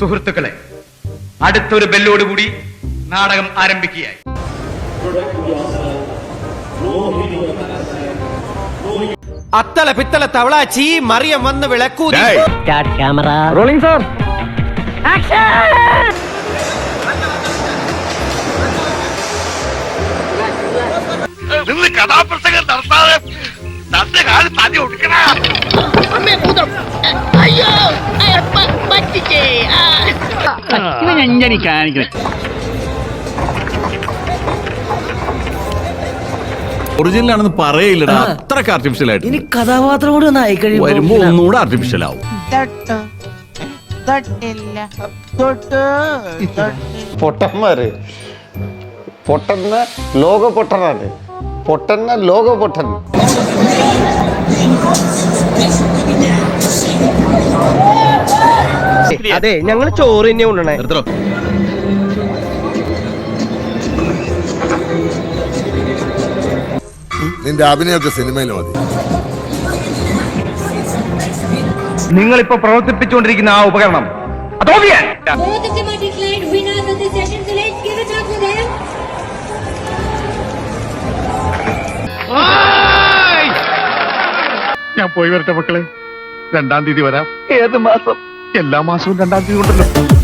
സുഹൃത്തുക്കളെ അടുത്തൊരു ബെല്ലോടുകൂടി നാടകം ആരംഭിക്കുകയായി. അത്തള പിത്തള തവളാച്ചി മറിയം വന്ന് വിളക്കൂതി. സ്റ്റാർട്ട് ക്യാമറ റോളിംഗ് സാർ നിന്ന് കഥാപ്രസംഗം നടത്താതെ തന്റെ കാലത്ത് തനി ഒടുക്കണ. ഒറിജിനൽ ആണെന്ന് പറയില്ലടാ. അത്രയ്ക്ക് ആർട്ടിഫിഷ്യൽ ആയിട്ട്. ഇനി കഥാപാത്രം കൂടി ഒന്ന് ആയിക്കഴിഞ്ഞു വരുമ്പോ ഒന്നുകൂടെ ആർട്ടിഫിഷ്യൽ ആവും. തൊട്ടു. തൊട്ടില്ല. തൊട്ടു. തൊട്ടില്ല. പൊട്ടന്മാര്. പൊട്ടന്ന ലോക പൊട്ടനാണ് പൊട്ടന്ന ലോക പൊട്ടൻ അതെ ഞങ്ങൾ ചോറ് തന്നെ കൊണ്ടുവണേ നിന്റെ അഭിനയൊക്കെ സിനിമയിൽ മതി. നിങ്ങൾ നിങ്ങളിപ്പോ പ്രവർത്തിപ്പിച്ചുകൊണ്ടിരിക്കുന്ന ആ ഉപകരണം അത് ഓവിയൻ Both of them are declared winners of this session, so let's give it up for them. ഞാൻ പോയി വരട്ടെ മക്കളെ. രണ്ടാം തീയതി വരാം. ഏത് മാസം? എല്ലാ മാസവും രണ്ടാം തീയതി ഉണ്ടല്ലോ.